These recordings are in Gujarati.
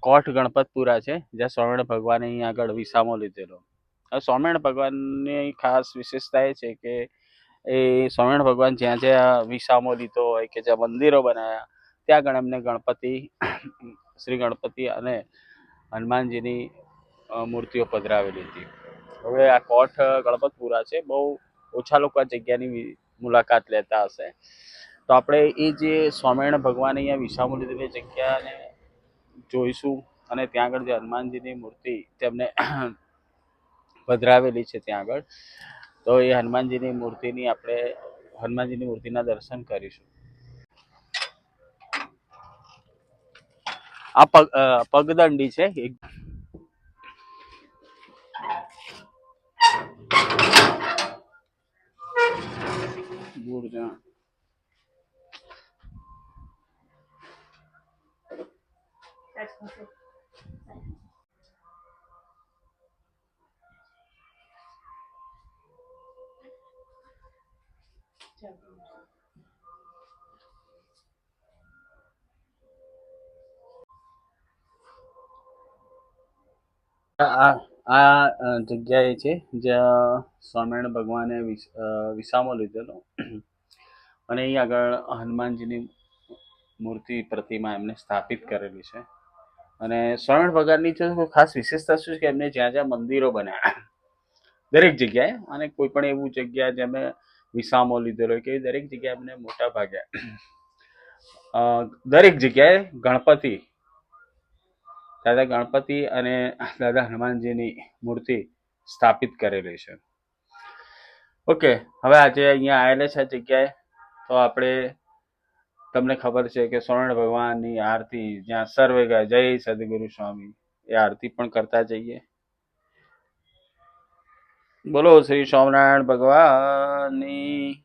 કોઠ ગણપતપુરા છે, જ્યાં સ્વામિનારાયણ ભગવાને અહીં આગળ વિસામો લીધેલો. હવે ભગવાનની ખાસ વિશેષતા એ છે કે એ સ્વામિનારાયણ ભગવાન જ્યાં જ્યાં વિસામો લીધો હોય કે જ્યાં મંદિરો બનાવ્યા ત્યાં આગળ એમને ગણપતિ, શ્રી ગણપતિ અને હનુમાનજીની મૂર્તિઓ પધરાવેલી હતી. હવે આ કોઠ ગણપતપુરા છે, બહુ ઓછા લોકો આ જગ્યાની મુલાકાત લેતા હશે. તો આપણે એ જે સ્વામિનારાયણ ભગવાન અહીંયા વિસામો લીધેલી જગ્યાને જોઈશું અને ત્યાં આગળ જે હનુમાનજીની મૂર્તિ તેમને પધરાવેલી છે ત્યાં આગળ, તો એ હનુમાનજીની મૂર્તિની આપણે, હનુમાનજીની મૂર્તિના દર્શન કરીશું. આ પગ પગદંડી છે. એક આ અ, છે જ્યાં સ્વામિનારાયણ ભગવાને વિસામો લીધેલો. અને અહીં આગળ હનુમાનજીની મૂર્તિ પ્રતિમા એમને સ્થાપિત કરેલી છે. અને સ્વામિનારાયણ ભગવાનની ખાસ વિશેષતા શું છે કે એમને જ્યાં જ્યાં મંદિરો બન્યા દરેક જગ્યાએ અને કોઈ પણ એવું જગ્યા જેમને વિસામો લીધેલો કે દરેક જગ્યાએ એમને મોટા ભાગે. દરેક જગ્યાએ ગણપતિ, દાદા ગણપતિ અને દાદા હનુમાનજીની મૂર્તિ સ્થાપિત કરેલી છે. ઓકે, હવે આજે અહીંયા આવેલા છે જગ્યાએ. તો આપણે તમને ખબર છે કે સ્વર્ણ ભગવાનની આરતી, જ્યાં સર્વે જય સદગુરુ સ્વામી, એ આરતી પણ કરતા જઈએ. બોલો શ્રી સ્વામિનારાયણ ભગવાનની.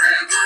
Grandpa.